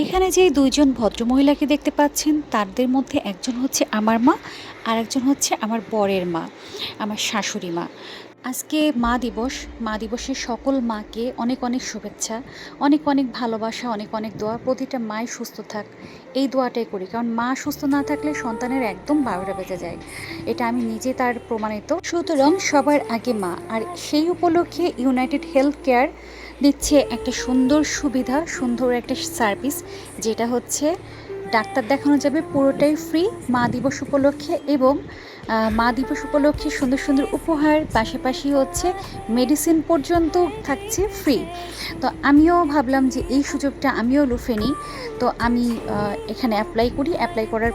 এখানে যে দুইজন ভদ্রমহিলাকে দেখতে পাচ্ছেন, তাদের মধ্যে একজন হচ্ছে আমার মা আর একজন হচ্ছে আমার বরের মা, আমার শাশুড়ি মা। আজকে মা দিবস, মা দিবসের সকল মাকে অনেক অনেক শুভেচ্ছা, অনেক অনেক ভালোবাসা, অনেক অনেক দোয়া। প্রতিটা মাই সুস্থ থাক, এই দোয়াটাই করি। কারণ মা সুস্থ না থাকলে সন্তানের একদম বারোটা বেজে যায়। এটা আমি নিজে তার প্রমাণিত। সুতরাং সবার আগে মা, আর সেই উপলক্ষে ইউনাইটেড হেলথ কেয়ার দিচ্ছে একটা সুন্দর সুবিধা, সুন্দর একটা সার্ভিস, যেটা হচ্ছে ডাক্তার দেখানো যাবে পুরোটাই ফ্রি, মা দিবস উপলক্ষে এবং মা দিবস উপলক্ষে সুন্দর সুন্দর উপহার, পাশাপাশি হচ্ছে মেডিসিন পর্যন্ত থাকছে ফ্রি। তো আমিও ভাবলাম যে এই সুযোগটা আমিও লুফে নিই। তো আমি এখানে অ্যাপ্লাই করি। অ্যাপ্লাই করার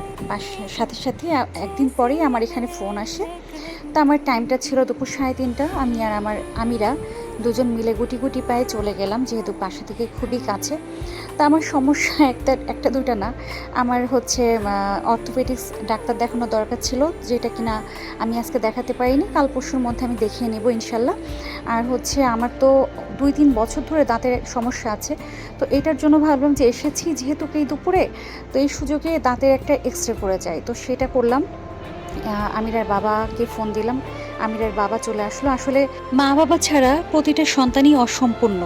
সাথে সাথে একদিন পরেই আমার এখানে ফোন আসে। তো আমার টাইমটা ছিল দুপুর সাড়ে তিনটা, আমি আর আমার আমিরা দুজন মিলে গুটি গুটি পায়ে চলে গেলাম, যেহেতু বাসা থেকে খুবই কাছে। তা আমার সমস্যা একটা একটা দুটা না। আমার হচ্ছে অর্থোপেডিক্স ডাক্তার দেখানো দরকার ছিল, যেটা কিনা আমি আজকে দেখাতে পারিনি। কাল পরশুর মধ্যে আমি দেখিয়ে নেব ইনশাল্লাহ। আর হচ্ছে, আমার তো দুই তিন বছর ধরে দাঁতের সমস্যা আছে। তো এটার জন্য ভাবলাম যে এসেছি যেহেতু এই দুপুরে, তো এই সুযোগে দাঁতের একটা এক্স রে করে যায় তো সেটা করলাম। আমিরার বাবাকে ফোন দিলাম। আমিরার বাবা চলে আসলো। আসলে মা বাবা ছাড়া প্রতিটা সন্তানই অসম্পূর্ণ।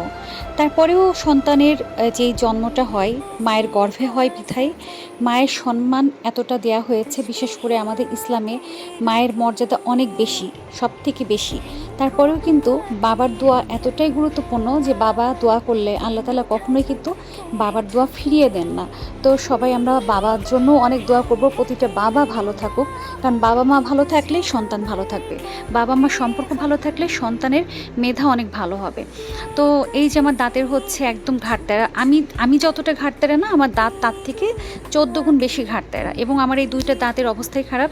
তারপরেও সন্তানের যেই জন্মটা হয়, মায়ের গর্ভে হয় বিধায় মায়ের সম্মান এতটা দেয়া হয়েছে, বিশেষ করে আমাদের ইসলামে মায়ের মর্যাদা অনেক বেশি সব থেকে বেশি। তারপরেও কিন্তু বাবার দোয়া এতটাই গুরুত্বপূর্ণ যে বাবা দোয়া করলে আল্লাহ তালা কখনোই কিন্তু বাবার দোয়া ফিরিয়ে দেন না। তো সবাই আমরা বাবার জন্য অনেক দোয়া করব, প্রতিটা বাবা ভালো থাকুক, কারণ বাবা মা ভালো থাকলে সন্তান ভালো থাকবে। বাবা মা সম্পর্ক ভালো থাকলে সন্তানের মেধা অনেক ভালো হবে। তো এই যে আমার দাঁতের হচ্ছে একদম ঘাটতেরা, আমি আমি যতটা ঘাটতেরা না, আমার দাঁত, তার থেকে চোদ্দ গুণ বেশি ঘাটতেরা এবং আমার এই দুইটা দাঁতের অবস্থাই খারাপ।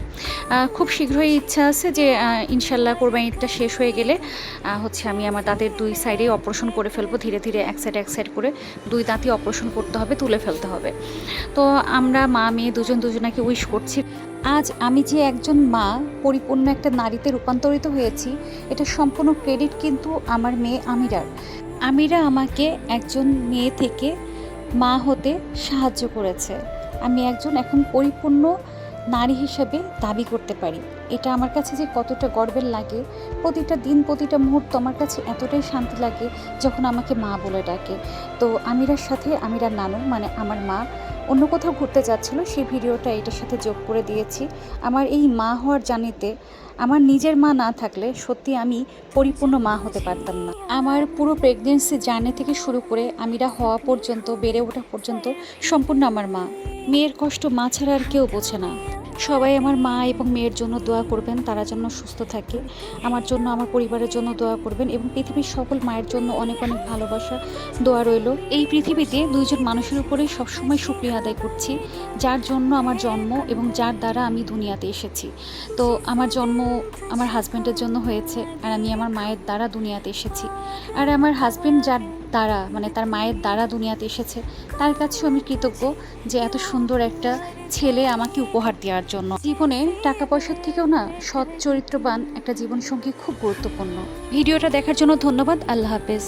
খুব শীঘ্রই ইচ্ছা আছে যে ইনশাল্লাহ কোরবানিটা শেষ হয়ে গেলে হচ্ছে আমি আমার দাঁতের দুই সাইডে অপারেশন করে ফেলব। ধীরে ধীরে এক সাইড এক সাইড করে দুই দাঁতই অপারেশন করতে হবে, তুলে ফেলতে হবে। তো আমরা মা, মেয়ে দুজন দুজনাকে উইশ করছি। আজ আমি যে একজন মা, পরিপূর্ণ একটা নারীতে রূপান্তরিত হয়েছি, এটা সম্পূর্ণ ক্রেডিট কিন্তু আমার মেয়ে আমিরার। আমিরা আমাকে একজন মেয়ে থেকে মা হতে সাহায্য করেছে। আমি একজন এখন পরিপূর্ণ নারী হিসেবে দাবি করতে পারি। এটা আমার কাছে যে কতটা গর্বের লাগে, প্রতিটা দিন, প্রতিটা মুহূর্ত আমার কাছে এতটাই শান্তি লাগে যখন আমাকে মা বলে ডাকে। তো আমিরার সাথে আমিরার নানু মানে আমার মা, অন্য কোথাও ঘুরতে যাচ্ছিল, সেই ভিডিওটা এটার সাথে যোগ করে দিয়েছি। আমার এই মা হওয়ার জানিতে আমার নিজের মা না থাকলে সত্যি আমি পরিপূর্ণ মা হতে পারতাম না। আমার পুরো প্রেগনেন্সি জার্নি থেকে শুরু করে আমিরা হওয়া পর্যন্ত, বেড়ে ওঠা পর্যন্ত সম্পূর্ণ আমার মা। মেয়ের কষ্ট মা ছাড়া আর কেউ বোঝে না। সবাই আমার মা এবং মেয়ের জন্য দোয়া করবেন, তারা যেন সুস্থ থাকে। আমার জন্য, আমার পরিবারের জন্য দোয়া করবেন এবং পৃথিবীর সকল মায়ের জন্য অনেক অনেক ভালোবাসা, দোয়া রইল। এই পৃথিবীতে দুইজন মানুষের উপরেই সবসময় সুক্রিয়া আদায় করছি, যার জন্য আমার জন্ম এবং যার দ্বারা আমি দুনিয়াতে এসেছি। তো আমার জন্ম আমার হাজব্যান্ডের জন্য হয়েছে আর আমি আমার মায়ের দ্বারা দুনিয়াতে এসেছি। আর আমার হাজব্যান্ড যার দ্বারা মানে তার মায়ের দ্বারা দুনিয়াতে এসেছে, তার কাছেও আমি কৃতজ্ঞ যে এত সুন্দর একটা ছেলে আমাকে উপহার দেওয়ার জন্য। জীবনে টাকা পয়সার থেকেও না সৎ, চরিত্রবান একটা জীবনসঙ্গী খুব গুরুত্বপূর্ণ। ভিডিওটা দেখার জন্য ধন্যবাদ। আল্লাহ হাফেজ।